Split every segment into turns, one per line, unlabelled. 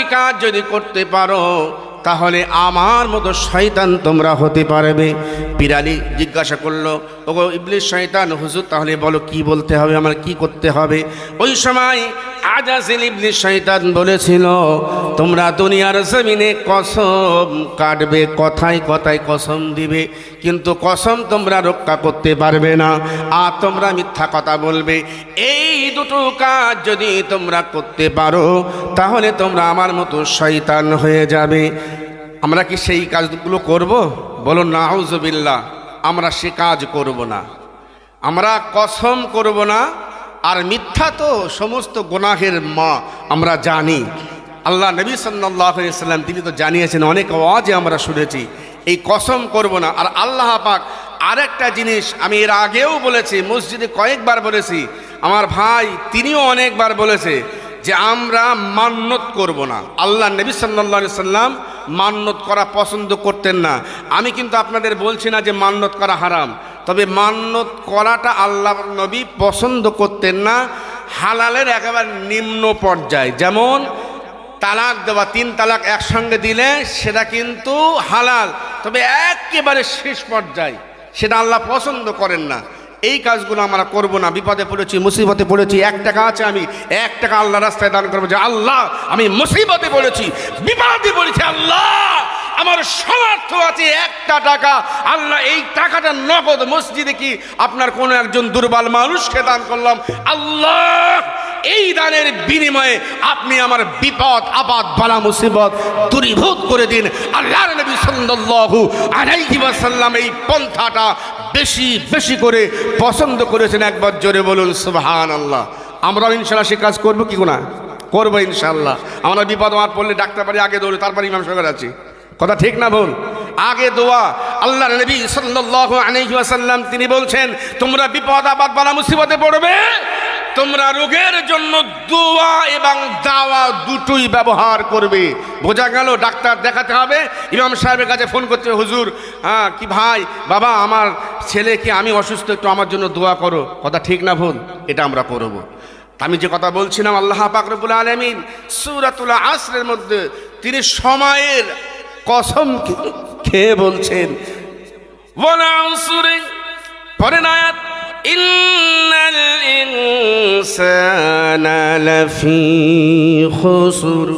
দুটি কাজ যদি করতে পারো, তাহলে আমার মতো শয়তান তোমরা হতে পারবে। বিড়ালি জিজ্ঞাসা করল, ওগো ইবলিশ শয়তান, হুজুর, তাহলে বলো কি বলতে হবে? আমার কি করতে হবে? ওই সময় আজাজিল ইবলিশ শয়তান বলেছিল, তোমরা দুনিয়ার জমিনে কসম কাটবে, কথায় কথায় কসম দিবে, কিন্তু কসম তোমরা রক্ষা করতে পারবে না, আর তোমরা মিথ্যা কথা বলবে। এই দুটো কাজ যদি তোমরা করতে পারো, তাহলে তোমরা আমার মতো শয়তান হয়ে যাবে। আমরা কি সেই কাজগুলো করব? বলো নাউজবিল্লা আমরা সে কাজ করব না। আমরা কসম করব না আর মিথ্যা তো সমস্ত গোনাহের মা, আমরা জানি। আল্লাহ নবী সাল্লাহ সাল্লাম, তিনি তো জানিয়েছেন, অনেক আওয়াজে আমরা শুনেছি। এই কসম করব না। আর আল্লাহ পাক আরেকটা জিনিস আমি এর আগেও বলেছি, মসজিদে কয়েকবার বলেছি। আমার ভাই, তিনিও অনেকবার বলেছে যে আমরা মান্যত করব না। আল্লাহ নবী সাল্লা সাল্লাম মান্যত করা পছন্দ করতেন না। আমি কিন্তু আপনাদের বলছি না যে মান্যত করা হারাম। তবে মান্যত করাটা আল্লাহ নবী পছন্দ করতেন না, হালালের একেবারে নিম্ন পর্যায়ে। যেমন তালাক দেওয়া, তিন তালাক একসঙ্গে দিলে সেটা কিন্তু হালাল, তবে একেবারে শেষ পর্যায়ে সেটা আল্লাহ পছন্দ করেন না। এই কাজগুলো আমরা করব না, বিপদে পড়েছি, মুসিবতে পড়েছি, এক টাকা আছে আমি, এক টাকা আল্লাহ রাস্তায় দান করব যে, আল্লাহ, আমি মুসিবতে পড়েছি, বিপদে পড়েছি আল্লাহ। আমার সমর্থ আছে একটা টাকা। আল্লাহ, এই টাকাটা নগদ মসজিদে কি আপনার কোনো একজন দুর্বল মানুষকে দান করলাম? আল্লাহ, এই দানের বিনিময়ে আপনি আমার বিপদ আপাত বালা, মুসিবত দূরীভূত করে দিন। আল্লাহ নবী সাল্লাল্লাহু আলাইহি ওয়াসাল্লাম এই পন্থাটা বেশি বেশি করে পছন্দ করেছেন। একবার জোরে বলুন, সুবহানাল্লাহ। আমরাও ইনশাআল্লাহ সে কাজ করব কি না করব ইনশাআল্লাহ। আমরা বিপদ আমার পড়লে ডাক্তার বাড়ি আগে দৌড়ে, তারপর ইমাম সাহেব আছি কথা ঠিক না বল আগে দোয়া আল্লাহ নবী ওয়াসাল্লাম তিনি বলছেন, তোমরা বিপদ আবাদ বালা, মুসিবতে পড়বে। তোমরা রোগের জন্য দোয়া এবং দাওয়া দুটোই ব্যবহার করবে। বোঝা গেল, ডাক্তার দেখাতে হবে। ইমাম সাহেবের কাছে ফোন করতে হুজুর হ্যাঁ কি ভাই? বাবা, আমার ছেলেকে আমি অসুস্থ, একটু আমার জন্য দোয়া করো। কথা ঠিক না ভুল? এটা আমরা করব আমি যে কথা বলছিলাম, আল্লাহ পাকরবুল আলমিন সুরাতুল আসরের মধ্যে তিনি সময়ের কসম খেয়ে বলছেন। ওয়ালাউসুরি পরে নায়াত ইন্নাল ইনসানা লাফি খুসুর।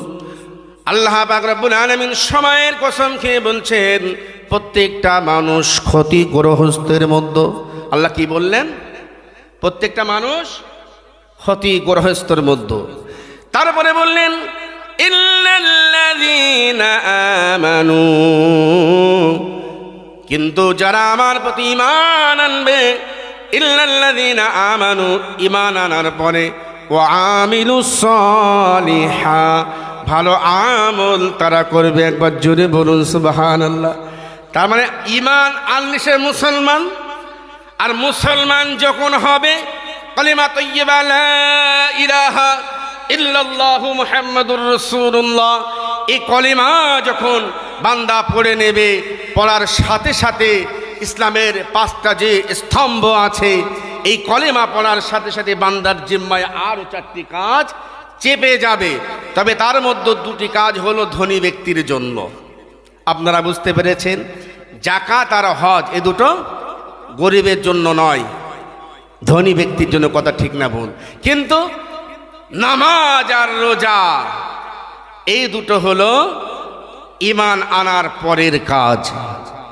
আল্লাহ রব্বুল আলামিন সময়ের কসম খেয়ে বলছেন, প্রত্যেকটা মানুষ ক্ষতি ক্ষতিগ্রহস্তের মধ্যে, আল্লাহ কি বললেন? প্রত্যেকটা মানুষ ক্ষতিগ্রহস্তর মধ্যে। তারপরে বললেন ইল্লাল্লাযীনা আমানু। কিন্তু যারা আমার প্রতি ইমান আনবে, ইল্লাল্লাযীনা আমানু ইমান আনার পরে ও আমিলু সলিহা, ভালো আমল তারা করবে। একবার জোরে বলুন, সুবহানাল্লাহ। তার মানে ইমান আনলে সে মুসলমান, আর মুসলমান যখন হবে, কলিমা তৈয়বা লা ইলাহা ইল্লাল্লাহু মুহাম্মাদুর রাসূলুল্লাহ এই কলিমা যখন বান্দা পড়ে নেবে, পড়ার সাথে সাথে ইসলামের পাঁচটা যে স্তম্ভ আছে, এই কলেমা পড়ার সাথে সাথে বান্দার জিম্মায় আরও চারটি কাজ চেপে যাবে। তবে তার মধ্যে দুটি কাজ হলো ধনী ব্যক্তির জন্য। আপনারা বুঝতে পেরেছেন? জাকাত আর হজ এ দুটো গরিবের জন্য নয়। ধনী ব্যক্তির জন্য কথা ঠিক না ভুল। কিন্তু নামাজ আর রোজা এই দুটো হলো ইমান আনার পরের কাজ।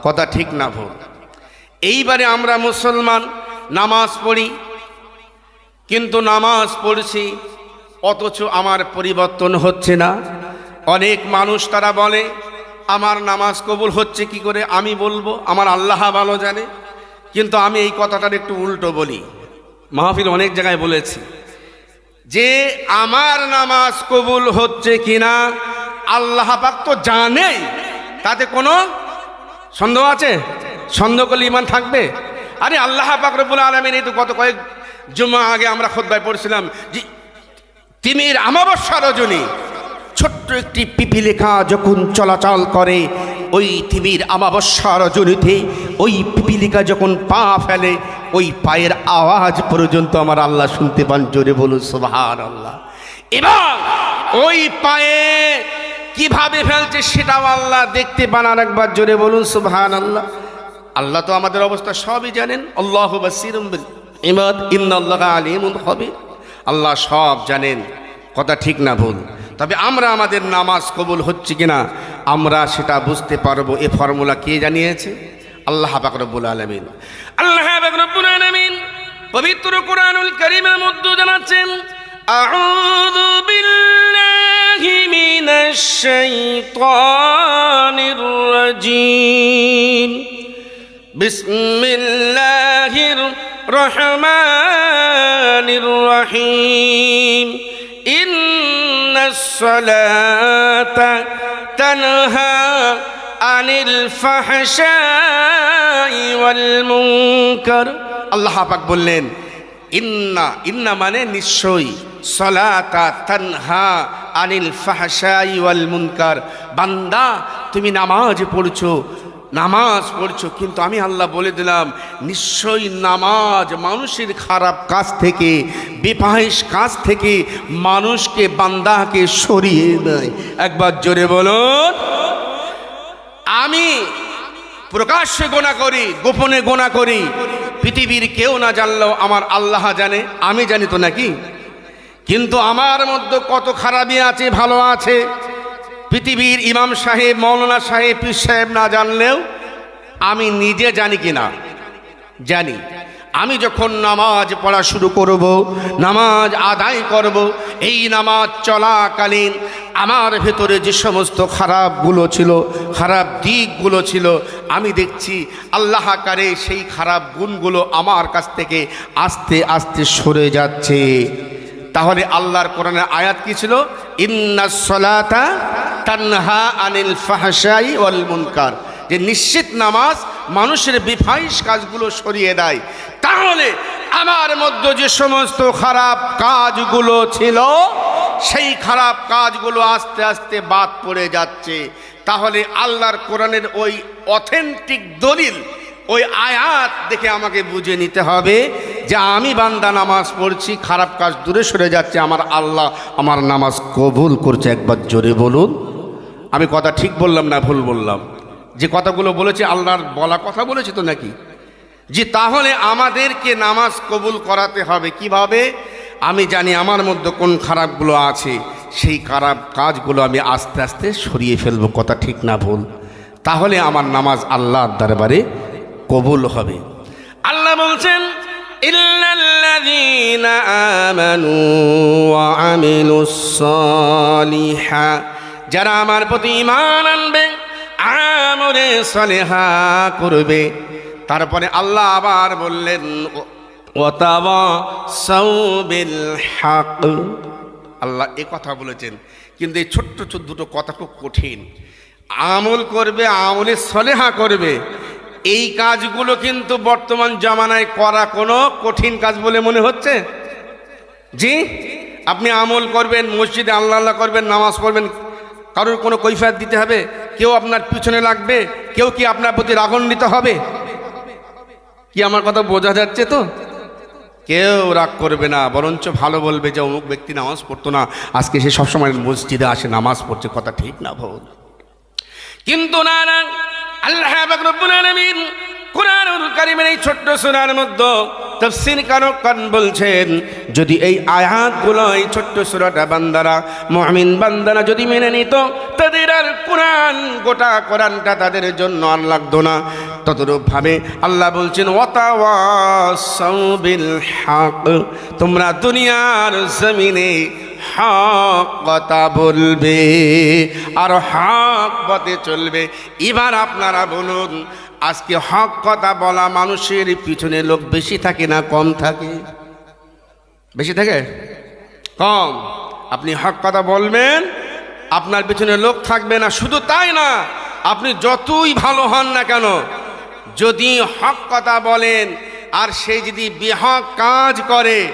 কথা ঠিক না ভুল। এইবারে আমরা মুসলমান, নামাজ পড়ি, কিন্তু নামাজ পড়ছি, অথচ আমার পরিবর্তন হচ্ছে না। অনেক মানুষ তারা বলে, আমার নামাজ কবুল হচ্ছে কি করে? আমি বলব, আমার আল্লাহ ভালো জানে। কিন্তু আমি এই কথাটার একটু উল্টো বলি। মাহফিল অনেক জায়গায় বলেছি। যে আমার নামাজ কবুল হচ্ছে কিনা, আল্লাহ পাক তো জানেই তাতে কোনো সন্দেহ আছে? সন্দেহ করলে ইমান থাকবে? আরে আল্লাহ পাক রব্বুল আলমিন, এই তো গত কয়েক জুমা আগে আমরা খোদ্ায় পড়ছিলাম যে তিমির আমাবস্যা রজনী, ছোট্ট একটি পিপিলিকা যখন চলাচল করে ওই তিমির আমাবস্যা রজনীতে ওই পিপিলিকা যখন পা ফেলে, ওই পায়ের আওয়াজ পর্যন্ত আমার আল্লাহ শুনতে পান, জোরে বলুন সোভার আল্লাহ এবং ওই পায়ে কীভাবে ফেলছে সেটাও আল্লাহ দেখতে পান আর একবার জোরে বলুন সুবহান আল্লাহ আল্লাহ তো আমাদের অবস্থা সবই জানেন। আল্লাহ ইমাদ, ইন্নাল্লাহ আলিমুন হবে আল্লাহ সব জানেন। কথা ঠিক না ভুল। তবে আমরা আমাদের নামাজ কবুল হচ্ছে কিনা আমরা সেটা বুঝতে পারবো এ ফর্মুলা কে জানিয়েছে আল্লাহ পাক রব্বুল আলামিন আল্লাহ পাক রব্বুল আলামিন পবিত্র কোরআনুল কারীমের মধ্যে জানাচ্ছেন আউযু বিল্লাহি মিনাশ শাইতানির রাজীম بسم الله الرحمن الرحيم إن الصلاة تنهى عن الفحشاء والمنكر আল্লাহ পাক বললেন ইন্না ইন্না মানে নিশ্চয়ই সলাতা তানহা আনিল ফাহশাই ওয়াল মুনকার বান্দা তুমি নামাজ পড়ছো নামাজ পড়ছো, কিন্তু আমি আল্লাহ বলে দিলাম, নিশ্চয়ই নামাজ মানুষের খারাপ কাজ থেকে বেপাহিস কাজ থেকে মানুষকে, বান্দাকে সরিয়ে দেয় একবার জোরে বলুন। আমি প্রকাশ্যে গোনা করি, গোপনে গোনা করি, পৃথিবীর কেউ না জানলেও আমার আল্লাহ জানে, আমি জানি তো নাকি? কিন্তু আমার মধ্যে কত খারাপই আছে, ভালো আছে? পৃথিবীর ইমাম সাহেব, মৌলানা সাহেব, পীর সাহেব না জানলেও আমি নিজে জানি কি না? জানি। আমি যখন নামাজ পড়া শুরু করব, নামাজ আদায় করব, এই নামাজ চলাকালীন আমার ভেতরে যে সমস্ত খারাপগুলো ছিল, খারাপ দিকগুলো ছিল, আমি দেখছি আল্লাহ কারে সেই খারাপ গুণগুলো আমার কাছ থেকে আস্তে আস্তে সরে যাচ্ছে। তাহলে আল্লাহর কোরআনের আয়াত কি ছিল? ইন্না সলাতা তানহা আনিল ফাহশাই ওয়াল মুনকার। যে নিশ্চিত নামাজ মানুষের বিফাইস কাজগুলো সরিয়ে দেয়। তাহলে আমার মধ্যে যে সমস্ত খারাপ কাজগুলো ছিল, সেই খারাপ কাজগুলো আস্তে আস্তে বাদ পড়ে যাচ্ছে। তাহলে আল্লাহর কোরআনের ওই অথেন্টিক দলিল, ওই আয়াত দেখে আমাকে বুঝে নিতে হবে। যে আমি বান্দা নামাজ পড়ছি, খারাপ কাজ দূরে সরে যাচ্ছে, আমার আল্লাহ আমার নামাজ কবুল করছে। একবার জোরে বলুন। আমি কথা ঠিক বললাম না ভুল বললাম? যে কথাগুলো বলেছি, আল্লাহর বলা কথা বলেছি তো নাকি? যে তাহলে আমাদেরকে নামাজ কবুল করাতে হবে কীভাবে? আমি জানি আমার মধ্যে কোন খারাপগুলো আছে, সেই খারাপ কাজগুলো আমি আস্তে আস্তে সরিয়ে ফেলব, কথা ঠিক না ভুল। তাহলে আমার নামাজ আল্লাহর দরবারে কবুল হবে। আল্লাহ বলছেন যারা আমার প্রতি ইমান আনবে আমরে সালেহা করবে। তারপরে আল্লাহ আবার বললেন আল্লাহ এ কথা বলেছেন। কিন্তু এই ছোট্ট ছোট দুটো কথা খুব কঠিন। আমল করবে, আমলে সলেহা করবে। এই কাজগুলো কিন্তু বর্তমান জামানায় করা কোনো কঠিন কাজ বলে মনে হচ্ছে? জি? আপনি আমল করবেন, মসজিদে আল্লাহ আল্লাহ করবেন, নামাজ পড়বেন, কারোর কোনো কৈফাত দিতে হবে? কেউ আপনার পিছনে লাগবে? কেউ কি আপনার প্রতি রাগান্বিত হবে? কি আমার কথা বোঝা যাচ্ছে তো? কেউ রাগ করবে না, বরঞ্চ ভালো বলবে যে অমুক ব্যক্তি নামাজ পড়তো না, আজকে সে সবসময় মসজিদে আসে, নামাজ পড়ছে, কথা ঠিক না ভুল। কিন্তু না না আল্লাহ এই ছোট্ট সূরার মধ্যে বলছেন, যদি এই এই ছোট্ট সূরাটা বান্দারা, মুমিন বান্দারা যদি মেনে নিত, তাদের আর কোরআন, গোটা কোরআনটা তাদের জন্য আর লাগতো না। ততরূপ ভাবে আল্লাহ বলছেন, ওয়াতাওয়াসাউ তোমরা দুনিয়ার জমিনে হক কথা বলবে আর হক পথে চলবে। এবার আপনারা বলুন, আজকে হক কথা বলা মানুষের পিছনে লোক বেশি থাকে না কম থাকে? বেশি থাকে? কম। আপনি হক কথা বলবেন, আপনার পিছনে লোক থাকবে না, শুধু তাই না, আপনি যতই ভালো হন না কেন, যদি হক কথা বলেন, আর সে যদি বেহক কাজ করে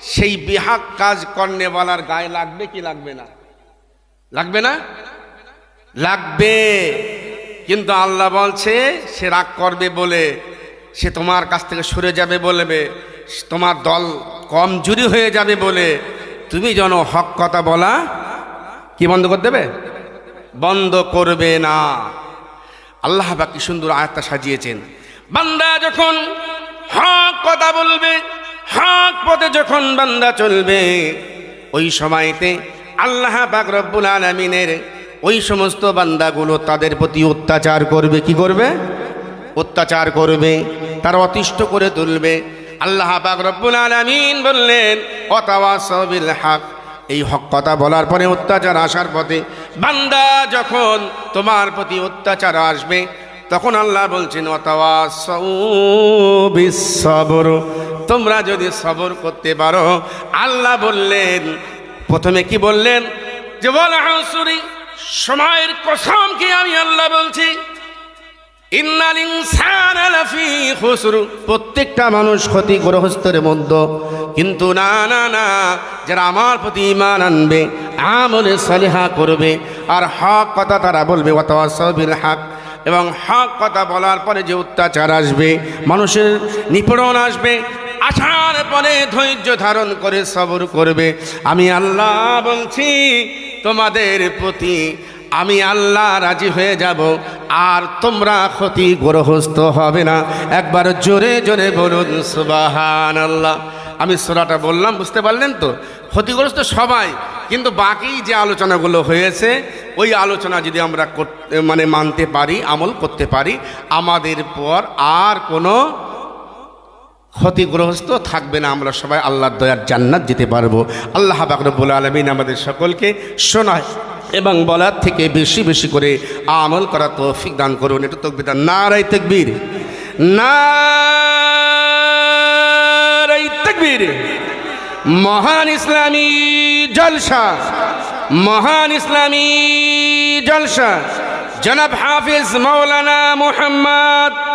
সেই বেহাক কাজ করনে বলার গায়ে লাগবে কি লাগবে না? লাগবে না? লাগবে। কিন্তু আল্লাহ বলছে, সে রাগ করবে বলে, সে তোমার কাছ থেকে সরে যাবে বলবে, তোমার দল কমজুরি হয়ে যাবে বলে। তুমি যেন হক কথা বলা কি বন্ধ করে দেবে? বন্ধ করবে না। আল্লাহ বা কি সুন্দর আয়াতটা সাজিয়েছেন। বান্দা যখন হক কথা বলবে হক পথে যখন বান্দা চলবে, ওই সময়তে আল্লাহ পাক রব্বুল আলমিনের ওই সমস্ত বান্দাগুলো তাদের প্রতি অত্যাচার করবে, কি করবে? অত্যাচার করবে, তার অতিষ্ঠ করে তুলবে। আল্লাহ রব্বুল আলমিন বললেন অতাওয়াসবিল হক এই হক কথা বলার পরে অত্যাচার আসার পথে বান্দা যখন তোমার প্রতি অত্যাচার আসবে, তখন আল্লাহ বলছেন সবর তোমরা যদি সবর করতে পারো, আল্লাহ বললেন, প্রথমে কি বললেন? যে বল হাসুরি সময়ের কসমকে আমি আল্লাহ বলছি প্রত্যেকটা মানুষ ক্ষতিগ্রস্তর মধ্যে, কিন্তু না না না, যারা আমার প্রতি ইমান আনবে, আমলে সলিহা করবে, আর হক কথা তারা বলবে ওয়াতাওয়াসাবিল হক। এবং হক কথা বলার পরে যে অত্যাচার আসবে, মানুষের নিপীড়ন আসবে আসার পরে ধৈর্য ধারণ করে সবর করবে। আমি আল্লাহ বলছি, তোমাদের প্রতি আমি আল্লাহ রাজি হয়ে যাব, আর তোমরা ক্ষতিগ্রস্ত হবে না। একবার জোরে জোরে বলুন সুবাহান আল্লাহ আমি সোরাটা বললাম, বুঝতে পারলেন তো? ক্ষতিগ্রস্ত সবাই, কিন্তু বাকি যে আলোচনাগুলো হয়েছে, ওই আলোচনা যদি আমরা মানে মানতে পারি, আমল করতে পারি, আমাদের পর আর কোনো ক্ষতিগ্রস্ত থাকবে না, আমরা সবাই আল্লাহর দয়ার জান্নাত যেতে পারব। আল্লাহ বাকরবুল আলমিন আমাদের সকলকে শোনায় এবং বলার থেকে বেশি বেশি করে আমল করা তৌফিক দান করুন। এটা তকবির নারাই তকবীর। নারাই তকবীর। মহান ইসলামী জলসা, মহান ইসলামী জলসা। জনাব হাফিজ মৌলানা মোহাম্মদ